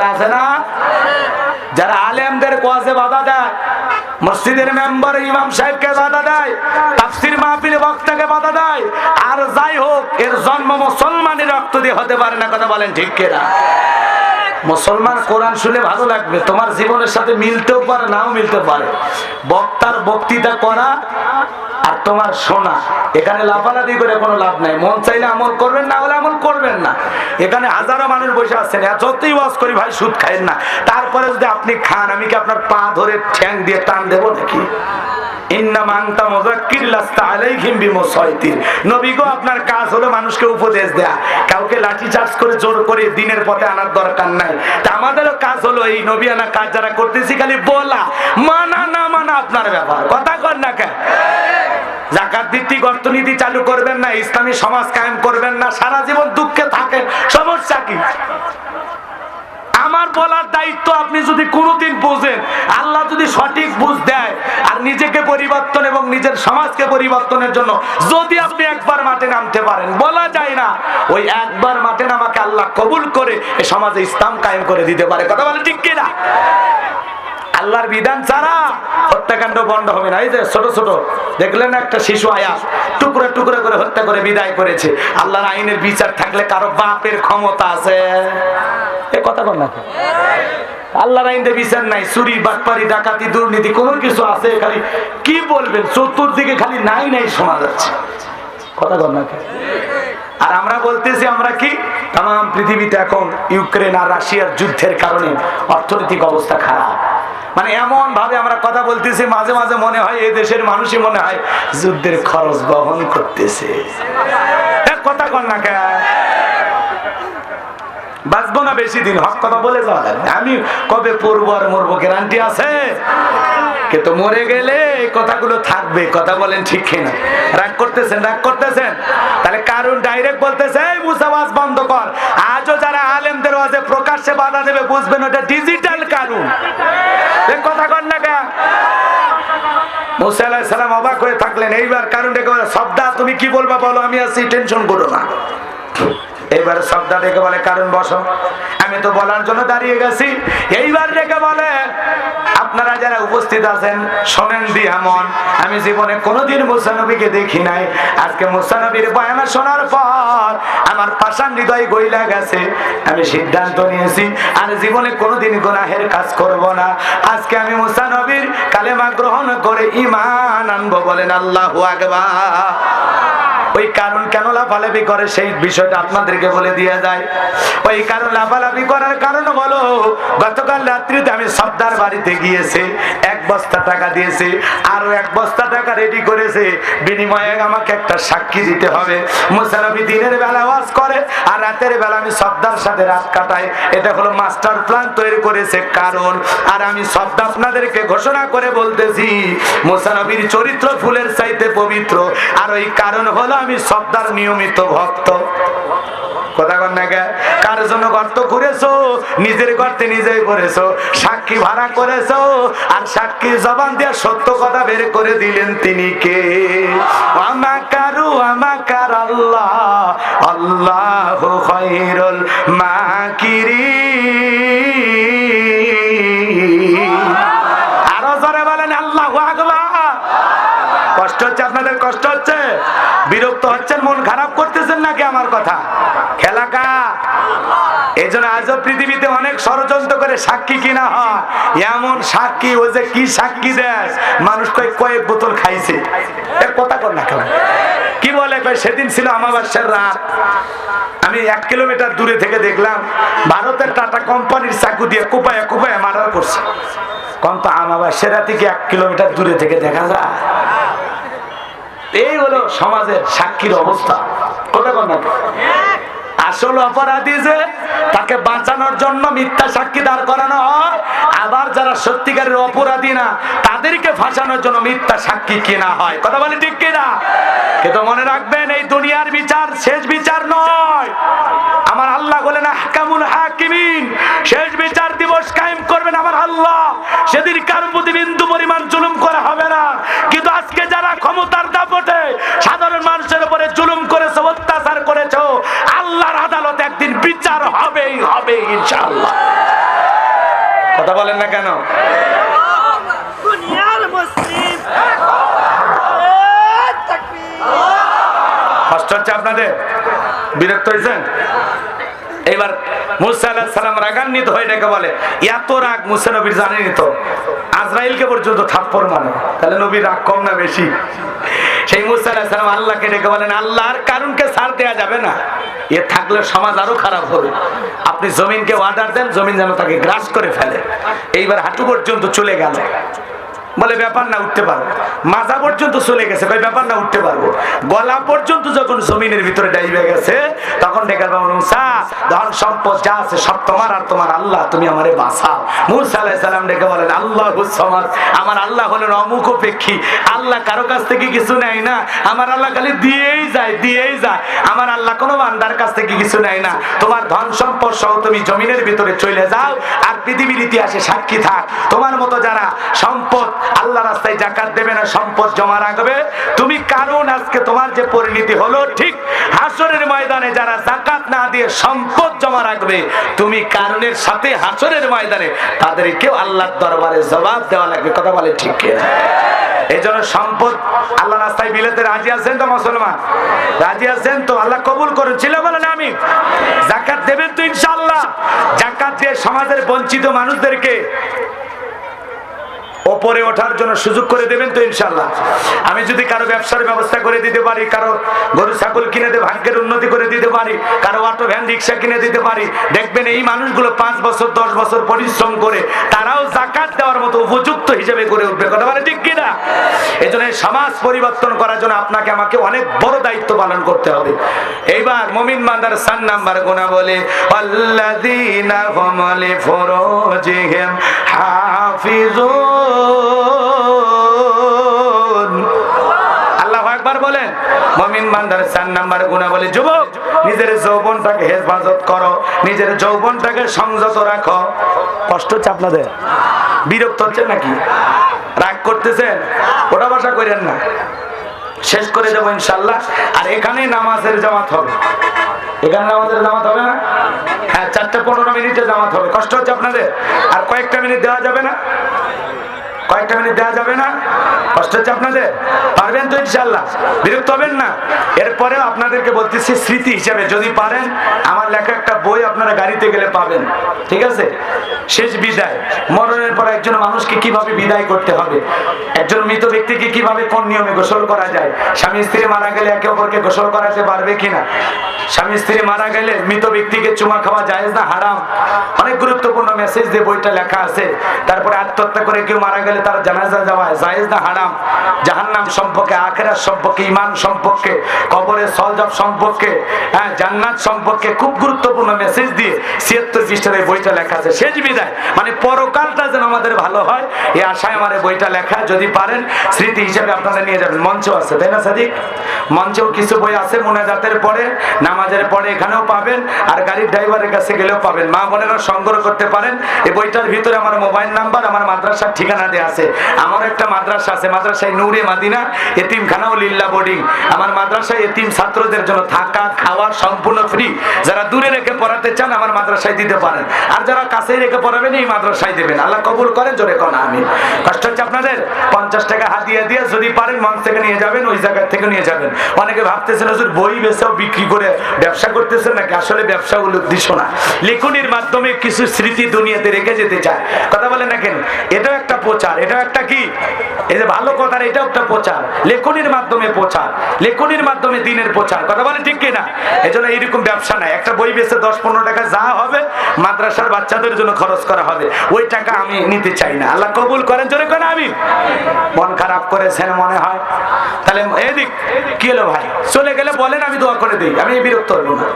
না আছে না? যারা আলেমদের কোয়াজে বাধা দেয়, মসজিদের মেম্বার ইমাম সাহেবকে বাধা দেয়, তাফসির মাহফিল বক্তাকে বাধা দেয়, আর যাই হোক, এর জন্ম মুসলমানের রক্ত দিয়ে হতে পারে না, কথা বলেন ঠিক কিনা? মুসলমান কোরআন শুনে ভালো লাগবে। তোমার জীবনের সাথে মিলতেও পারে, নাও মিলতে পারে। বক্তার বক্তৃতা করা আর তোমার শোনা। এখানে লাফালাফি করে কোনো লাভ নাই। মন চাইলে আমল করবেন, না হলে আমল করবেন না। এখানে হাজারো মানুষ বসে আছেন। যতই ওয়াজ করি, ভাই, সুদ খাইন না। তারপরে যদি আপনি খান, আমি কি আপনার পা ধরে ঠ্যাং দিয়ে টান দেবো নাকি? আপনার কাজ হলো মানুষকে উপদেশ দেয়া। কাউকে লাঠি করে, জোর করে দিনের পথে আনার দরকার নাই। আমাদেরও কাজ হলো এই নবী কাজ যারা করতেছি, খালি বলা। মানা না মানা আপনার ব্যাপার। কথা কর না অর্থনীতি চালু করবেন না, ইসলামী সমাজ কায়েম করবেন না, সারা জীবন দুঃখে থাকেন। সমস্যা কি? আমার বলার দায়িত্ব আপনি যদি কোনোদিন বোঝেন, আল্লাহ যদি সঠিক বুঝ দেয় আর নিজেকে পরিবর্তন এবং নিজের সমাজকে পরিবর্তনের জন্য যদি আপনি একবার মাঠে নামতে পারেন, বলা যায় না, ওই একবার মাঠে নামাকে আল্লাহ কবুল করে এ সমাজে ইসলাম কায়েম করে দিতে পারে। কথা বলে ঠিক কিনা? আল্লাহর বিধান ছাড়া হত্যাকাণ্ড বন্ধ হবে না। এই যে ছোট ছোট, দেখলেন একটা শিশু আয়া টুকরা টুকরা করে হত্যা করে বিদায় করেছে। আল্লাহর আইনের বিচার থাকলে কারও বাপের ক্ষমতা আছে। এ কথা বল না আল্লাহর বিচার নাই, চুরি, বাটপারি, ডাকাতি, দুর্নীতি, কোনো কিছু আছে খালি কি বলবেন? চতুর্দিকে খালি নাই নাই শোনা যাচ্ছে। কথা না আর আমরা বলতেছি, আমরা কি? তাম পৃথিবীতে এখন ইউক্রেন আর রাশিয়ার যুদ্ধের কারণে অর্থনৈতিক অবস্থা খারাপ। মানে এমন ভাবে আমরা কথা বলতেছি, মাঝে মাঝে মনে হয় এই দেশের মানুষই মনে হয় যুদ্ধের খরচ বহন করতেছে। কথা কর না কে বাঁচবো না বেশি দিন? হক কথা বলে যাওয়া লাগবে। আমি কবে পড়ব আর মরবো গ্যারান্টি আছে? কিন্তু মরে গেলে কথাগুলো থাকবে, কথা বলেন ঠিক কিনা? রাগ করতেছেন রাগ করতেছেন? তাহলে কারণ ডাইরেক্ট বলতেছে, এই বন্ধ কর। আজও যারা আলেমদের ওয়াজে প্রকাশ্যে বাধা দেবে, বুঝবেন ওটা ডিজিটাল কারণ। কথা কর না কে মুসা আলাইহিস সালাম অবাক হয়ে থাকলেন, এইবার কারণ ডেকে সবদা তুমি কি বলবা বলো, আমি আছি, টেনশন করো না। এইবার শব্দ ডেকে বলে, কারণ বসো। আমি তো বলার জন্য দাঁড়িয়ে গেছি। এইবার ডেকে বলে, আপনারা যারা উপস্থিত আছেন, শোনেন দিহামন আমি জীবনে কোনোদিন মুসানবীকে দেখি নাই। আজকে মুসানবীর বয়ানা শোনার পর আমার পাশান হৃদয় গইলা গেছে। আমি সিদ্ধান্ত নিয়েছি, আর জীবনে কোনোদিন গুনাহের কাজ করব না। আজকে আমি মুসানবীর কালেমা গ্রহণ করে ইমান আনব বলেন আল্লাহ আকবার। ওই কারণ কেন লাফালাফি করে? সেই বিষয়টা আপনাদেরকে বলে দিয়ে যায়। ওই কারণ লাফালাফি করার কারণ বলো, গতকাল রাত্রিতে আমি সর্দার বাড়িতে গিয়েছে, এক বস্তা টাকা দিয়েছে, আরও এক বস্তা টাকা রেডি করেছে। বিনিময়ে আমাকে একটা সাক্ষী দিতে হবে। মুসানবী দিনের বেলা ওয়াজ করে, আর রাতের বেলা আমি সর্দার সাথে রাত কাটাই। এটা হলো মাস্টার প্ল্যান তৈরি করেছে কারণ, আর আমি শব্দ আপনাদেরকে ঘোষণা করে বলতেছি, মুসানবীর চরিত্র ফুলের চাইতে পবিত্র। আর ওই কারণ হলো আমি সর্দার নিয়মিত ভক্ত। কার জন্য গর্ত করেছ নিজের গর্তে নিজেই করেছ সাক্ষী ভাড়া করেছ? আর সাক্ষী জবান দিয়ে সত্য কথা বের করে দিলেন তিনি কে? আমাকারু আমাকার আল্লাহ? আল্লাহ খৈরুল মাকিরি আরও জোরে বলেন, আল্লাহ আকবার। কষ্ট হচ্ছে, আপনাদের কষ্ট হচ্ছে? বিরক্ত হচ্ছেন, মন খারাপ করতেছেন নাকি আমার কথা? খেলা কা এই জন্য আজও পৃথিবীতে অনেক ষড়যন্ত্র করে সাক্ষী কিনা হয়। এমন সাক্ষী, ওই যে কি সাক্ষী দেয় মানুষ কয়েক কয়েক বোতল খাইছে। এর কথা কর না কেন? কি বলে সেদিন ছিল আমাবাসের রাত। আমি এক কিলোমিটার দূরে থেকে দেখলাম, ভারতের টাটা কোম্পানির চাকু দিয়ে কুপায় কুপায় মার্ডার করছে। কম তো আমাবাসের রাতে কি এক কিলোমিটার দূরে থেকে দেখা যায়? এই হলো সমাজের সাক্ষীর অবস্থা। কথা কর আসল অপরাধী যে, তাকে বাঁচানোর জন্য মিথ্যা সাক্ষী দাঁড় করানো হয়। আবার যারা সত্যিকারের অপরাধী না, তাদেরকে ফাঁসানোর জন্য মিথ্যা সাক্ষী কেনা হয়। কথা বলে ঠিক কিনা? কিন্তু মনে রাখবেন, এই দুনিয়ার বিচার শেষ বিচার নয়। আমার আল্লাহ বলেন, আহকামুল হাকিমিন, শেষ বিচার দিবস কায়েম করবেন আমার আল্লাহ। সেদিন কার প্রতি বিন্দু পরিমাণ জুলুম করা হবে না। কিন্তু আজকে যারা ক্ষমতার বিচার হবেই হবে ইনশাআল্লাহ। কথা বলেন না কেন? কষ্ট হচ্ছে আপনাদের? বিরক্ত হয়েছেন? এবার মুসা সালাম রাগান্বিত হয়ে ডেকে বলে এত রাগ মুসা নবীর জানেনি তো। আজরাইলকে পর্যন্ত থাপ্পড় মানে তাহলে নবীর রাগ কম না বেশি? সেই মুসা আলাহ সালাম আল্লাহকে ডেকে বলেন আল্লাহ আল্লাহর কারণকে ছাড় দেওয়া যাবে না। এ থাকলে সমাজ আরও খারাপ হবে। আপনি জমিনকে অর্ডার দেন, জমিন যেন তাকে গ্রাস করে ফেলে। এইবার হাঁটু পর্যন্ত চলে গেল। বলে, ব্যাপার না, উঠতে পারব। মাজা পর্যন্ত চলে গেছে ভাই ব্যাপার না, উঠতে পারব। গলা পর্যন্ত যখন জমিনের ভিতরে ডাইবে গেছে, তখন ডেকার বাবু মুসা, ধন সম্পদ যা আছে সব তোমার আর তোমার আল্লাহ, তুমি আমারে বাঁচাও। মুসা আলাইহিস সালাম ডেকে বলেন, আল্লাহ সমাজ আমার আল্লাহ হলেন অমুখ উপেক্ষী আল্লাহ কারও কাছ থেকে কিছু নেয় না, আমার আল্লাহ খালি দিয়েই যায় দিয়েই যায়। আমার আল্লাহ কোনো বান্দার কাছ থেকে কিছু নেয় না। তোমার ধন সম্পদ সহ তুমি জমিনের ভিতরে চলে যাও পৃথিবীর ইতিহাসে সাক্ষী থাক তোমার মতো যারা সম্পদ আল্লাহ রাস্তায় জাকাত দেবে না, সম্পদ জমা রাখবে, তুমি কারণ আজকে তোমার যে পরিণতি হলো, ঠিক হাসরের ময়দানে যারা জাকাত না দিয়ে সম্পদ জমা রাখবে, তুমি কারণের সাথে হাসরের ময়দানে তাদেরকেও আল্লাহর দরবারে জবাব দেওয়া লাগবে কথা বলে ঠিক? এই জন্য সম্পদ আল্লাহ রাস্তায় বিলেতে রাজি আছেন তো মুসলমান? রাজি আছেন তো? আল্লাহ কবুল করেছিল বলেন আমি জাকাত দেবেন তো ইনশাআল্লাহ। জাকাত দিয়ে সমাজের বঞ্চিত মানুষদেরকে ওপরে ওঠার জন্য সুযোগ করে দেবেন তো ইনশাল্লাহ আমি যদি কারও ব্যবসার ব্যবস্থা করে দিতে পারি, কারও গরু, ছাগল কিনে দিয়ে ভাগ্যের উন্নতি করে দিতে পারি, কারও অটো, ভ্যান, রিক্সা কিনে দিতে পারি, দেখবেন এই মানুষগুলো পাঁচ বছর, দশ বছর পরিশ্রম করে তারাও জাকাত দেওয়ার মতো উপযুক্ত হিসেবে করে উঠবে। কথা বলে এই জন্য এই সমাজ পরিবর্তন করার জন্য আপনাকে আমাকে অনেক বড় দায়িত্ব পালন করতে হবে। এইবার মমিন মান্দার সান নাম্বার গোনা বলে আল্লাযীনা হুম লিফুরুজিহিম হাফিজুন। আল্লাহ একবার বলেন, মমিন বান্দার চার নাম্বার গুণা বলে যুবক, নিজের যৌবনটাকে হেফাজত করো, নিজের যৌবনটাকে সংযত রাখো। কষ্ট হচ্ছে আপনাদের? বিরক্ত হচ্ছে নাকি? রাগ করতেছেন? ওটা বাসা করেন না। শেষ করে দেবো ইনশাল্লাহ। আর এখানে নামাজের জামাত হবে। এখানে নামাজের জামাত হবে না? হ্যাঁ চারটে পনেরো মিনিটে জামাত হবে। কষ্ট হচ্ছে আপনাদের? আর কয়েকটা মিনিট দেওয়া যাবে না? কয়েকটা মিনিট দেওয়া যাবে না? কষ্ট হচ্ছে আপনাদের? পারবেন তো ইনশাল্লাহ বিরক্ত হবেন না। এরপরেও আপনাদেরকে বলতেছি স্মৃতি হিসাবে, যদি পারেন, আমার লেখা একটা বই আপনারা গাড়িতে গেলে পাবেন। ঠিক আছে? শেষ বিদায়। মরণের পর একজন মানুষকে কীভাবে বিদায় করতে হবে? একজন মৃত ব্যক্তিকে কীভাবে কোন নিয়মে গোসল করা যায়? স্বামী স্ত্রী মারা গেলে একে অপরকে গোসল করাতে পারবে কিনা? স্বামী স্ত্রী মারা গেলে মৃত ব্যক্তিকে চুমা খাওয়া যায় না হারাম? অনেক গুরুত্বপূর্ণ মেসেজ দিয়ে বইটা লেখা আছে। তারপরে আত্মহত্যা করে কেউ মারা গেলে তার জানাজা যাওয়া জায়েজ না হারাম? জাহান্নাম সম্পর্কে, আখেরাত সম্পর্কে ইমান সম্পর্কে, কবরে সলজব সম্পর্কে হ্যাঁ জান্নাত সম্পর্কে খুব গুরুত্বপূর্ণ মেসেজ দিয়ে ছিয়াত্তর পৃষ্ঠার এই বইটা লেখা আছে। শেষ বিদায়। মানে পরকালটা যেন আমাদের ভালো হয়, এই আশায় আমার এই বইটা লেখা। যদি পারেন, স্মৃতি হিসেবে আপনারা নিয়ে যাবেন। মঞ্চ আছে, তাই না, সাদিক? মঞ্চেও কিছু বই আছে, মোনাজাতের পরে, নামাজের পরে এখানেও পাবেন, আর গাড়ির ড্রাইভারের কাছে গেলেও পাবেন। মা বোনেরা সংগ্রহ করতে পারেন। এই বইটার ভিতরে আমার মোবাইল নাম্বার, আমার মাদ্রাসার ঠিকানা দেওয়া আছে। আমার একটা মাদ্রাসা আছে, মাদ্রাসায় নূরে মাদিনা এতিমখানা ও লিল্লা বোর্ডিং। আমার মাদ্রাসায় এতিম ছাত্রদের জন্য থাকা, খাওয়া সম্পূর্ণ ফ্রি যারা দূরে রেখে পড়াতে চান, আমার মাদ্রাসায় দিতে পারেন। আর যারা কাছে রেখে পড়াবেন, এই মাদ্রাসায় দেবেন। আল্লাহ কবুল করেন, জোরে কোন আমি কষ্ট হচ্ছে আপনাদের? পঞ্চাশ টাকা হাতিয়ে দিয়ে যদি পারেন, মঞ্চ থেকে নিয়ে যাবেন, ওই জায়গা থেকে নিয়ে যাবেন। অনেকে ভাবতেছেন, হুজুর, বই বেচাও বিক্রি করে ব্যবসা করতেছেন নাকি? আসলে ব্যবসা উদ্দেশ্য না। লেখনির মাধ্যমে কিছু স্মৃতি দুনিয়াতে রেখে যেতে চায়। কথা বলে না কেন? এটাও একটা প্রচার। এটাও একটা কি? এই যে ভালো কথার, এটাও একটা প্রচার। লেখনির মাধ্যমে প্রচার, লেখনির মাধ্যমে দিনের প্রচার। কথা বলে ঠিক কিনা? এই জন্য এইরকম ব্যবসা নাই। একটা বই বেচে দশ পনেরো টাকা যা হবে, মাদ্রাসার বাচ্চাদের জন্য খরচ করা হবে। ওই টাকা আমি নিতে চাই না। আল্লাহ কবুল করেন, জোরে কেন আমি মন খারাপ করেছেন মনে হয়। তাহলে এদিক, কি হলো ভাই? চলে গেলে বলেন, আমি দোয়া করে দিই। আমি বিরক্ত হইব না।